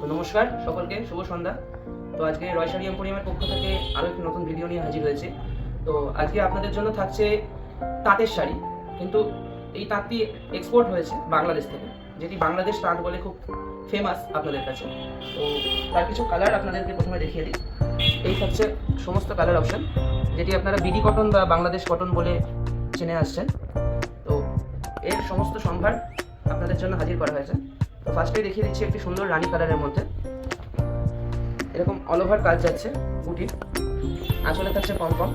তো নমস্কার সকলকে, শুভ সন্ধ্যা। তো আজকে রয় শাড়ি এম্পোরিয়ামের পক্ষ থেকে আরও একটি নতুন ভিডিও নিয়ে হাজির হয়েছে। তো আজকে আপনাদের জন্য থাকছে তাঁতের শাড়ি, কিন্তু এই তাঁতটি এক্সপোর্ট হয়েছে বাংলাদেশ থেকে, যেটি বাংলাদেশ তাঁত বলে খুব ফেমাস আপনাদের কাছে। তো তার কিছু কালার আপনাদেরকে প্রথমে দেখিয়ে দিই। এই থাকছে সমস্ত কালার অপশন যেটি আপনারা বিডি কটন বা বাংলাদেশ কটন বলে চেনে আসছেন। তো এর সমস্ত সম্ভার আপনাদের জন্য হাজির করা হয়েছে। তো ফার্স্টেই দেখিয়ে দিচ্ছি একটি সুন্দর রানি কালারের মধ্যে। এরকম অল ওভার কাজ যাচ্ছে বুটির আঁচলে থাকছে কম কম।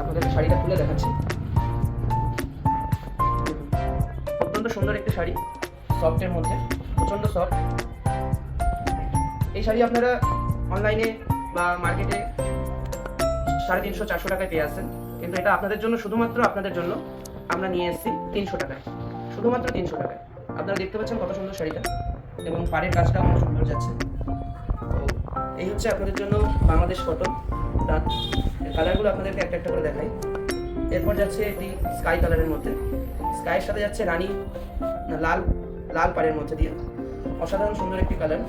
আপনাদেরকে শাড়িটা খুলে দেখাচ্ছি। অত্যন্ত সুন্দর একটি শাড়ি সফটের মধ্যে, প্রচণ্ড সফট এই শাড়ি আপনারা অনলাইনে বা মার্কেটে সাড়ে তিনশো, চারশো টাকায় পেয়ে আসছেন। কিন্তু এটা আপনাদের জন্য, শুধুমাত্র আপনাদের জন্য আমরা নিয়ে এসেছি তিনশো টাকায়। শুধুমাত্র তিনশো টাকায়। আপনারা দেখতে পাচ্ছেন কত সুন্দর শাড়িটা এবং পাড়ের কাজটা অনেক সুন্দর যাচ্ছে। তো এই হচ্ছে আপনাদের জন্য বাংলাদেশ কটন তাঁত এর কালারগুলো আপনাদেরকে একটা একটা করে দেখাই। এরপর যাচ্ছে এটি স্কাই কালারের মধ্যে। স্কাইয়ের সাথে যাচ্ছে রানী না, লাল লাল পাড়ের মধ্যে দিয়ে। অসাধারণ সুন্দর একটি কালার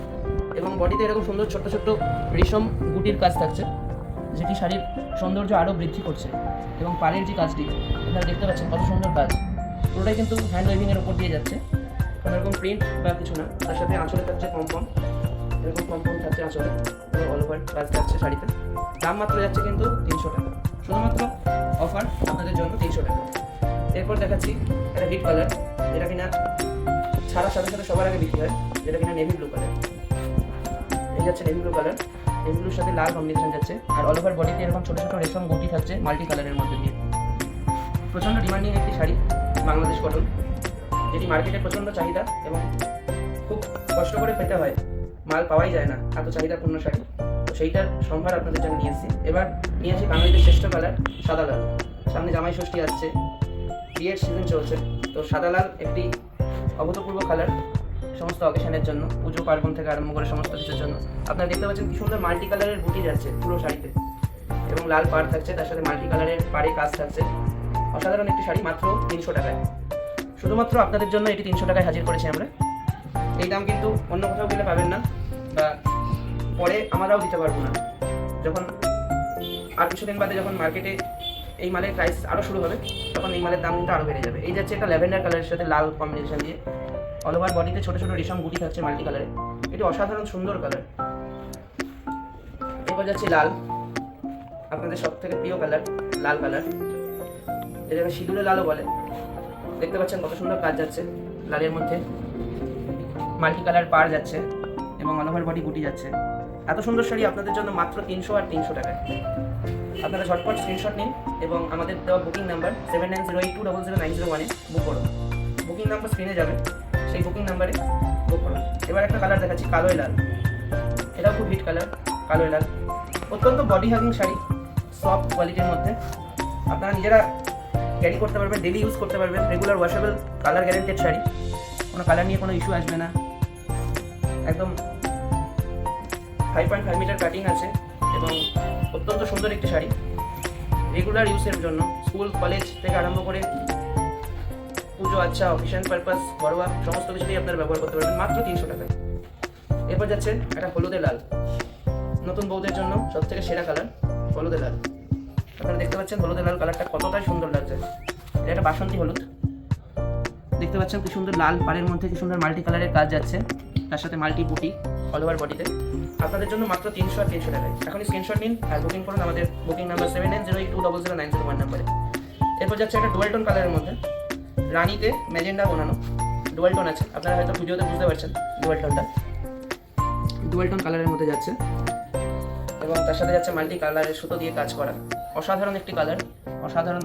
এবং বডিতে এরকম সুন্দর ছোট্ট ছোট্ট রেশম গুটির কাজ থাকছে যেটি শাড়ির সৌন্দর্য আরও বৃদ্ধি করছে। এবং পাড়ের যে কাজটি আপনারা দেখতে পাচ্ছেন কত সুন্দর কাজ। পুরোটাই কিন্তু হ্যান্ড ওয়েভিংয়ের উপর দিয়ে যাচ্ছে। কোনো রকম প্রিন্ট বা কিছু না। তার সাথে আঁচলে থাকছে পম্পম এরকম পম্পম থাকছে আঁচলে। অল ওভার কাজ থাকছে শাড়িতে। দাম মাত্র যাচ্ছে কিন্তু তিনশো টাকা। শুধুমাত্র অফার আপনাদের জন্য তিনশো টাকা। এরপর দেখাচ্ছি একটা হিট কালার যেটা কিনা ছাড়ার সাথে সাথে সবার আগে বিক্রি হয়। যেটা কিনা নেভি ব্লু কালার এই যাচ্ছে নেভি ব্লু কালার নেভি ব্লুর সাথে লাল কম্বিনেশন যাচ্ছে। আর অল ওভার বডিতে এরকম ছোটো ছোটো রেশম গুটি থাকছে মাল্টি কালারের মধ্যে দিয়ে। প্রচণ্ড ডিমান্ডিং একটি শাড়ি। বাংলাদেশ কটন যেটি মার্কেটে প্রচণ্ড চাহিদা এবং খুব কষ্ট করে পেতে হয়, মাল পাওয়াই যায় না, এত চাহিদাপূর্ণ শাড়ি। তো সেইটার সম্ভার আপনাদের জন্য নিয়ে এসেছি এবার নিয়ে আসি বাঙালিদের শ্রেষ্ঠ কালার সাদা লাল। সামনে জামাই ষষ্ঠী আসছে, বিয়ের সিজন চলছে। তো সাদা লাল একটি অভূতপূর্ব কালার সমস্ত অকেশনের জন্য, পুজো, পার্বণ থেকে আরম্ভ করে সমস্ত কিছুর জন্য। আপনারা দেখতে পাচ্ছেন কি সুন্দর মাল্টি কালারের বুটি যাচ্ছে পুরো শাড়িতে। এবং লাল পাড় থাকছে, তার সাথে মাল্টি কালারের পাড়ে কাজ থাকছে। অসাধারণ একটি শাড়ি মাত্র তিনশো টাকায়। শুধুমাত্র আপনাদের জন্য এটি তিনশো টাকায় হাজির করেছি আমরা। এই দাম কিন্তু অন্য কোথাও গেলে পাবেন না, বা পরে আমরাও দিতে পারব না। যখন আর কিছুদিন বাদে যখন মার্কেটে এই মালের প্রাইস আরও শুরু হবে, তখন এই মালের দাম কিন্তু আরও বেড়ে যাবে। এই যাচ্ছে একটা ল্যাভেন্ডার কালারের সাথে লাল কম্বিনেশন দিয়ে। অল ওভার বডিতে ছোটো ছোটো রেশম গুটি থাকছে মাল্টি কালারে এটি অসাধারণ সুন্দর কালার এরপর যাচ্ছে লাল। আপনাদের সব থেকে প্রিয় কালার লাল কালার যেটাকে সিঁদুরে লালও বলে। দেখতে পাচ্ছেন কত সুন্দর কাজ যাচ্ছে লালের মধ্যে। মাল্টি কালার পার যাচ্ছে এবং অলভার বডি গুটি যাচ্ছে। এত সুন্দর শাড়ি আপনাদের জন্য মাত্র তিনশো আর তিনশো টাকায়। আপনারা ঝটপট স্ক্রিনশট নিন এবং আমাদের দেওয়া booking number seven nine zero eight two double zero nine zero ওয়ানে বুক করুন। বুকিং নাম্বার স্ক্রিনে যাবে সেই বুকিং নাম্বারে বুক করুন। এবার একটা কালার দেখাচ্ছি কালোই লাল। এটাও খুব হিট কালার কালোই লাল। অত্যন্ত বডি হাগিং শাড়ি সফট কোয়ালিটির মধ্যে। আপনারা নিজেরা ক্যারি করতে পারবেন ডেলি ইউজ করতে পারবেন regular washable colour guaranteed sari. কোনো কালার নিয়ে কোনো ইস্যু আসবে না। একদম five point five metre cutting আছে এবং অত্যন্ত সুন্দর একটি শাড়ি। রেগুলার ইউজের জন্য স্কুল কলেজ থেকে আরম্ভ করে পুজো আচ্ছা অফিসিয়াল পারপাস ঘরোয়া, সমস্ত কিছুতেই আপনারা ব্যবহার করতে পারবেন, মাত্র তিনশো টাকায়। এরপর যাচ্ছে একটা হলুদে লাল। নতুন বউদের জন্য সব থেকে সেরা কালার হলুদে লাল। আপনারা দেখতে পাচ্ছেন হলুদে লাল কালারটা কতটাই সুন্দর একটা বাসন্তী হলুদ। দেখতে পাচ্ছেন কি সুন্দর লাল পাড়ের মধ্যে কি সুন্দর মাল্টি কালারের কাজ যাচ্ছে। তার সাথে মাল্টি বুটি অল ওভার বডিতে আপনাদের জন্য মাত্র তিনশো আর তিনশো টাকায়। এখনই স্ক্রিনশট নিন আর বুকিং করুন আমাদের booking number seven nine zero eight two double zero nine zero one নাম্বারে এরপর যাচ্ছে একটা ডুয়েল টোন কালারের মধ্যে। রানিতে ম্যাজেন্ডা বানানো। ডুয়েল টোন আছে। আপনারা হয়তো ভিডিওতে বুঝতে পারছেন ডুয়েল টোনটা ডুয়েল টোন কালারের মধ্যে যাচ্ছে। এবং তার সাথে যাচ্ছে মাল্টি কালারের সুতো দিয়ে কাজ করা। অসাধারণ একটি কালার অসাধারণ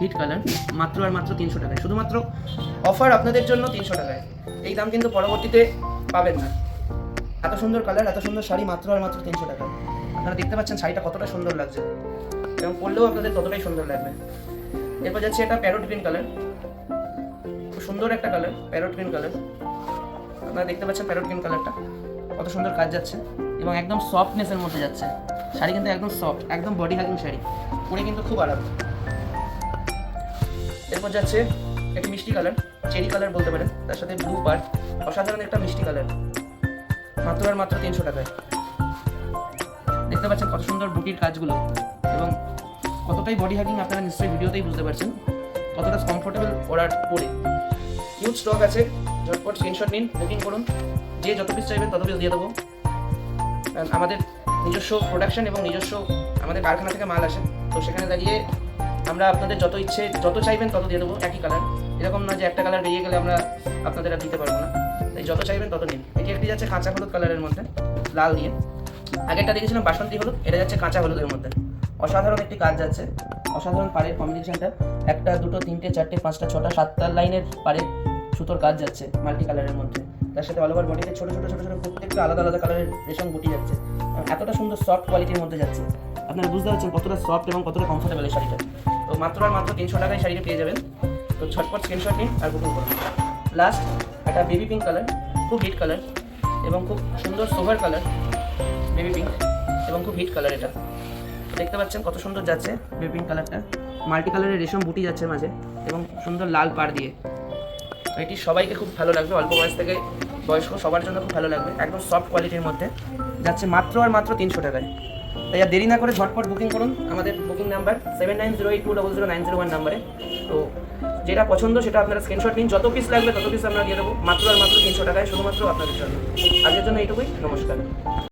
হিট কালার, মাত্র আর মাত্র তিনশো টাকায়। শুধুমাত্র অফার আপনাদের জন্য তিনশো টাকায়। এই দাম কিন্তু পরবর্তীতে পাবেন না। এত সুন্দর কালার, এত সুন্দর শাড়ি, মাত্র আর মাত্র তিনশো টাকা আপনারা দেখতে পাচ্ছেন শাড়িটা কতটা সুন্দর লাগছে। এবং পরলেও আপনাদের ততটাই সুন্দর লাগবে। এরপর যাচ্ছে এটা প্যারোট গ্রিন কালার। খুব সুন্দর একটা কালার, প্যারোট গ্রিন কালার। আপনারা দেখতে পাচ্ছেন প্যারোট গ্রিন কালারটা, কত সুন্দর কাজ যাচ্ছে। এবং একদম সফটনেসের মধ্যে যাচ্ছে। শাড়ি কিন্তু একদম সফট একদম বডি হাগিং শাড়ি। পরে কিন্তু খুব আরাম। এরপর যাচ্ছে একটি মিষ্টি কালার চেরি কালার বলতে পারেন। তার সাথে ব্লু পার অসাধারণ একটা মিষ্টি কালার মাত্র আর মাত্র তিনশো টাকায়। দেখতে পাচ্ছেন কত সুন্দর বুটির কাজগুলো এবং কতটাই বডি হ্যাকিং আপনারা নিশ্চয়ই ভিডিওতেই বুঝতে পারছেন, কতটা কমফোর্টেবল ওরা পরে। হিউজ স্টক আছে, ঝটপট স্ক্রিনশট নিন বুকিং করুন, যে যত পিস চাইবেন তত পিস দিয়ে দেবো। আমাদের নিজস্ব প্রোডাকশন এবং নিজস্ব আমাদের কারখানা থেকে মাল আসে, তো সেখানে দাঁড়িয়ে আমরা আপনাদের যত ইচ্ছে, যত চাইবেন তত দিয়ে দেবো, একই কালার এরকম না যে একটা কালার বেরিয়ে গেলে আমরা আপনাদের আর দিতে পারব না। তাই যত চাইবেন তত নিন। এটি একটি যাচ্ছে কাঁচা হলুদ কালারের মধ্যে, লাল দিয়ে। আগেরটা দেখেছিলাম বাসন্তী হলুদ, এটা যাচ্ছে কাঁচা হলুদের মধ্যে। অসাধারণ একটি কাজ যাচ্ছে, অসাধারণ পাড়ের কম্বিনেশনটা একটা, দুটো, তিনটে, চারটে, পাঁচটা, ছটা, সাতটা লাইনের পাড়ে সুতোর কাজ যাচ্ছে মাল্টি কালারের মধ্যে। তার সাথে অল ওভার বডিতে ছোটো ছোটো ছোটো ছোটো প্রত্যেকটা আলাদা আলাদা কালারের রেশম গুটি যাচ্ছে। এতটা সুন্দর সফট কোয়ালিটির মধ্যে যাচ্ছে। আপনারা বুঝতে পারছেন কতটা সফট এবং কতটা কমফোর্টেবল এই শাড়িটা। তো মাত্র আর মাত্র তিনশো টাকায় শাড়িটা পেয়ে যাবেন। তো ছটপট স্ক্রিনশট নিন আর বুকিং করুন। লাস্ট একটা বেবি পিঙ্ক কালার খুব হিট কালার এবং খুব সুন্দর সোভার কালার বেবি পিঙ্ক এবং খুব হিট কালার এটা। দেখতে পাচ্ছেন কত সুন্দর যাচ্ছে বেবি পিঙ্ক কালারটা মাল্টি কালারের রেশম বুটি যাচ্ছে মাঝে এবং সুন্দর লাল পাড় দিয়ে। এটি সবাইকে খুব ভালো লাগবে, অল্প বয়স থেকে বয়স্ক সবার জন্য খুব ভালো লাগবে। একদম সফট কোয়ালিটির মধ্যে। যাচ্ছে মাত্র আর মাত্র তিনশো টাকায়। তাই আর দেরি না করে ঝটপট বুকিং করুন আমাদের booking number seven nine zero eight two double zero nine zero one নাম্বারে তো যেটা পছন্দ সেটা আপনারা স্ক্রিনশট নিন, যত পিস লাগবে তত পিস আমরা দিয়ে দেবো। মাত্র আর মাত্র তিনশো টাকায়, শুধুমাত্র আপনাদের জন্য। আজকের জন্য এইটুকুই, নমস্কার।